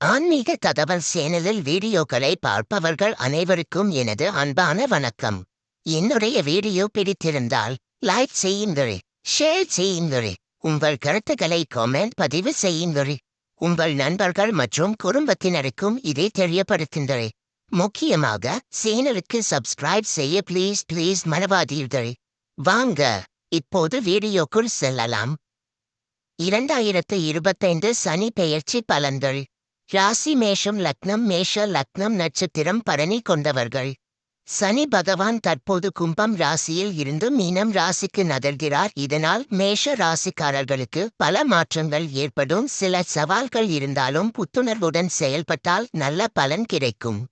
ஆன்மீக தகவல் சேனலில் வீடியோக்களை பார்ப்பவர்கள் அனைவருக்கும் எனது அன்பான வணக்கம். என்னுடைய வீடியோ பிடித்திருந்தால் லைக் செய்யுங்கள் ஷேர் செய்யுங்கள் உங்கள் கருத்துக்களை கமெண்ட் பதிவு செய்யுங்கள். உங்கள் நண்பர்கள் மற்றும் குடும்பத்தினருக்கும் இதை தெரியப்படுத்துங்கள். முக்கியமாக சேனலுக்கு சப்ஸ்கிரைப் செய்ய ப்ளீஸ் ப்ளீஸ் மறவாதீர்கள். வாங்க இப்போது வீடியோக்குள் செல்லலாம். இரண்டாயிரத்து இருபத்தைந்து சனி பெயர்ச்சி பலன்கள். ராசி மேஷம் லக்னம் மேஷ லக்னம் நட்சத்திரம் பரணி கொண்டவர்கள். சனி பகவான் தற்போது கும்பம் ராசியில் இருந்து மீனம் ராசிக்கு நகர்கிறார். இதனால் மேஷ ராசிக்காரர்களுக்கு பல மாற்றங்கள் ஏற்படும். சில சவால்கள் இருந்தாலும் புத்துணர்வுடன் செயல்பட்டால் நல்ல பலன் கிடைக்கும்.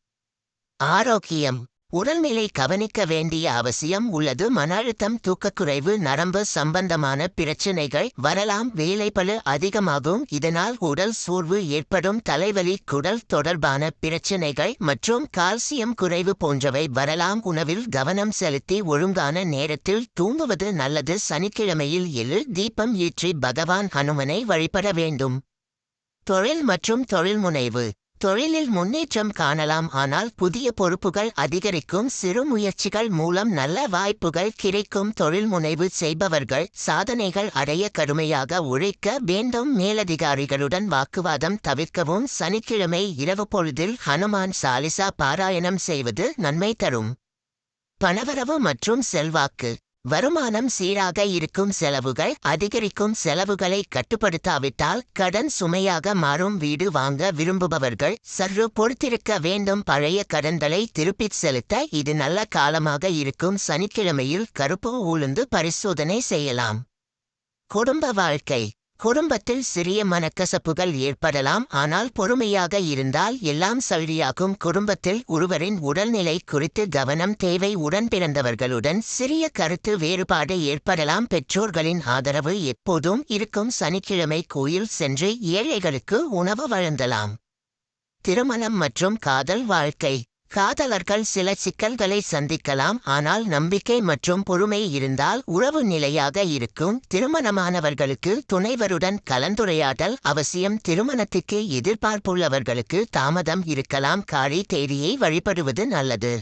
ஆரோக்கியம். உடல்நிலை கவனிக்க வேண்டிய அவசியம் உள்ளது. மன அழுத்தம் தூக்கக்குறைவு நரம்பு சம்பந்தமான பிரச்சினைகள் வரலாம். வேலைப்பளு அதிகமாகும். இதனால் உடல் சோர்வு ஏற்படும். தலைவலி குடல் தொடர்பான பிரச்சினைகள் மற்றும் கால்சியம் குறைவு போன்றவை வரலாம். உணவில் கவனம் செலுத்தி ஒழுங்கான நேரத்தில் தூங்குவது நல்லது. சனிக்கிழமையில் எழு. தீபம் ஏற்றி பகவான் ஹனுமனை வழிபட வேண்டும். தொழில் மற்றும் தொழில்முனைவு. தொழிலில் முன்னேற்றம் காணலாம். ஆனால் புதிய பொறுப்புகள் அதிகரிக்கும். சிறு முயற்சிகள் மூலம் நல்ல வாய்ப்புகள் கிடைக்கும். தொழில் முனைவு செய்பவர்கள் சாதனைகள் அடைய கடுமையாக உழைக்க வேண்டும். மேலதிகாரிகளுடன் வாக்குவாதம் தவிர்க்கவும். சனிக்கிழமை இரவு பொழுதில் ஹனுமான் சாலிசா பாராயணம் செய்வது நன்மை தரும். பணவரவு மற்றும் செல்வாக்கு. வருமானம் சீராக இருக்கும் செலவுகள் அதிகரிக்கும் செலவுகளை கட்டுப்படுத்தாவிட்டால் கடன் சுமையாக மாறும். வீடு வாங்க விரும்புபவர்கள் சற்று பொறுத்திருக்க வேண்டும். பழைய கடன்களை திருப்பிச் செலுத்த இது நல்ல காலமாக இருக்கும். சனிக்கிழமையில் கருப்பு உளுந்து பரிசோதனை செய்யலாம். குடும்ப வாழ்க்கை. குடும்பத்தில் சிறிய மனக்கசப்புகள் ஏற்படலாம் ஆனால் பொறுமையாக இருந்தால் எல்லாம் சரியாகும். குடும்பத்தில் ஒருவரின் உடல்நிலை குறித்து கவனம் தேவை உடன் பிறந்தவர்களுடன் சிறிய கருத்து வேறுபாடு ஏற்படலாம். பெற்றோர்களின் ஆதரவு எப்போதும் இருக்கும். சனிக்கிழமை கோயில் சென்று ஏழைகளுக்கு உணவு வழங்கலாம். திருமணம் மற்றும் காதல் வாழ்க்கை. காதலர்கள் சில சிக்கல்களை சந்திக்கலாம் ஆனால் நம்பிக்கை மற்றும் பொறுமை இருந்தால் உறவு நிலையாக இருக்கும். திருமணமானவர்களுக்கு துணைவருடன் கலந்துரையாடல் அவசியம். திருமணத்துக்கு எதிர்பார்ப்புள்ளவர்களுக்கு தாமதம் இருக்கலாம். காரி தேதியை வழிபடுவது நல்லது.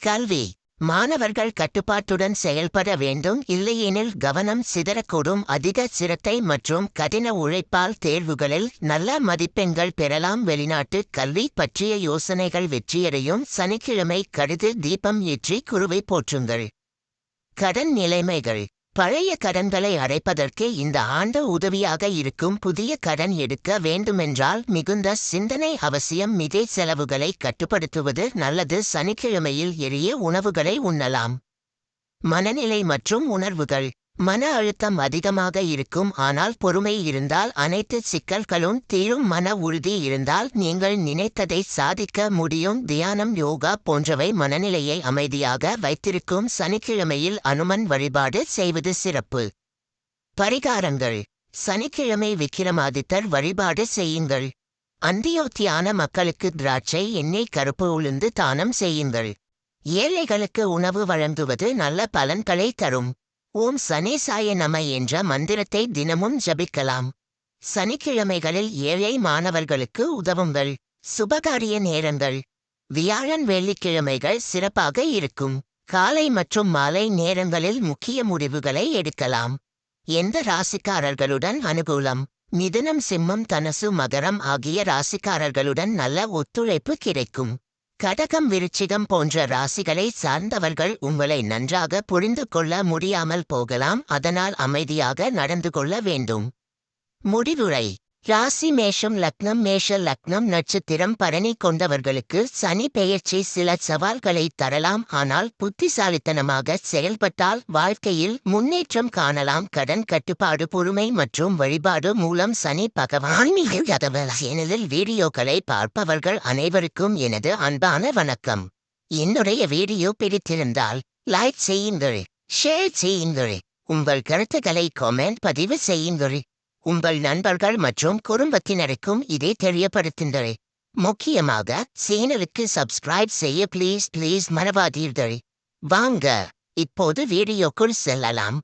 கல்வி. மாணவர்கள் கட்டுப்பாட்டுடன் செயல்பட வேண்டும். இல்லையெனில் கவனம் சிதறக்கூடும். அதிக சிரத்தை மற்றும் கடின உழைப்பால் தேர்வுகளில் நல்ல மதிப்பெண்கள் பெறலாம். வெளிநாட்டு கல்வி பற்றிய யோசனைகள் வெற்றியடையும். சனிக்கிழமை கருது தீபம் ஏற்றி குருவை போற்றுங்கள். கடன் நிலைமைகள். பழைய கடன்களை அடைப்பதற்கு இந்த ஆண்டு உதவியாக இருக்கும் புதிய கடன் எடுக்க வேண்டுமென்றால் மிகுந்த சிந்தனை அவசியம். மிகை செலவுகளை கட்டுப்படுத்துவது நல்லது. சனிக்கிழமையில் எளிய உணவுகளை உண்ணலாம். மனநிலை மற்றும் உணர்வுகள். மன அழுத்தம் அதிகமாக இருக்கும் ஆனால் பொறுமை இருந்தால் அனைத்து சிக்கல்களும் தீரும். மன உறுதி இருந்தால் நீங்கள் நினைத்ததை சாதிக்க முடியும். தியானம் யோகா போன்றவை மனநிலையை அமைதியாக வைத்திருக்கும். சனிக்கிழமையில் அனுமன் வழிபாடு செய்வது சிறப்பு. பரிகாரங்கள். சனிக்கிழமை விக்கிரமாதித்தர் வழிபாடு செய்யுங்கள். அந்தியோத்தியான மக்களுக்கு திராட்சை எண்ணெய் கருப்பு உளுந்து தானம் செய்யுங்கள். ஏழைகளுக்கு உணவு வழங்குவது நல்ல பலன்களை தரும். ஓம் சனேசாய நம என்ற மந்திரத்தை தினமும் ஜபிக்கலாம். சனிக்கிழமைகளில் ஏழை மாணவர்களுக்கு உதவுங்கள். சுபகாரிய நேரங்கள். வியாழன் வெள்ளிக்கிழமைகள் சிறப்பாக இருக்கும். காலை மற்றும் மாலை நேரங்களில் முக்கிய முடிவுகளை எடுக்கலாம். எந்த ராசிக்காரர்களுடன் அனுகூலம்? மிதுனம் சிம்மம் தனசு மகரம் ஆகிய ராசிக்காரர்களுடன் நல்ல ஒத்துழைப்பு கிடைக்கும். கடகம் விருச்சிகம் போன்ற ராசிகளை சார்ந்தவர்கள் உங்களை நன்றாக புரிந்து கொள்ள முடியாமல் போகலாம். அதனால் அமைதியாக நடந்து கொள்ள வேண்டும். முடிவுரை. ராசி மேஷம் லக்னம் மேஷ லக்னம் நட்சத்திரம் பரணி கொண்டவர்களுக்கு சனி பெயர்ச்சி சில சவால்களை தரலாம். ஆனால் புத்திசாலித்தனமாக செயல்பட்டால் வாழ்க்கையில் முன்னேற்றம் காணலாம். கடன் கட்டுப்பாடு பொறுமை மற்றும் வழிபாடு மூலம் சனி பகவான் எனதில் வீடியோக்களை பார்ப்பவர்கள் அனைவருக்கும் எனது அன்பான வணக்கம். என்னுடைய வீடியோ பிடித்திருந்தால் லைக் செய்யுங்கள் ஷேர் செய்யுங்கள். உங்கள் கருத்துக்களை கமெண்ட் பதிவு செய்யுங்கள். உங்கள் நண்பர்கள் மற்றும் குடும்பத்தினருக்கும் இதை தெரியப்படுத்துங்கள். முக்கியமாக சேனலுக்கு சப்ஸ்கிரைப் செய்ய ப்ளீஸ் ப்ளீஸ் மறவாதீர்கள். வாங்க இப்போது வீடியோக்குள் செல்லலாம்.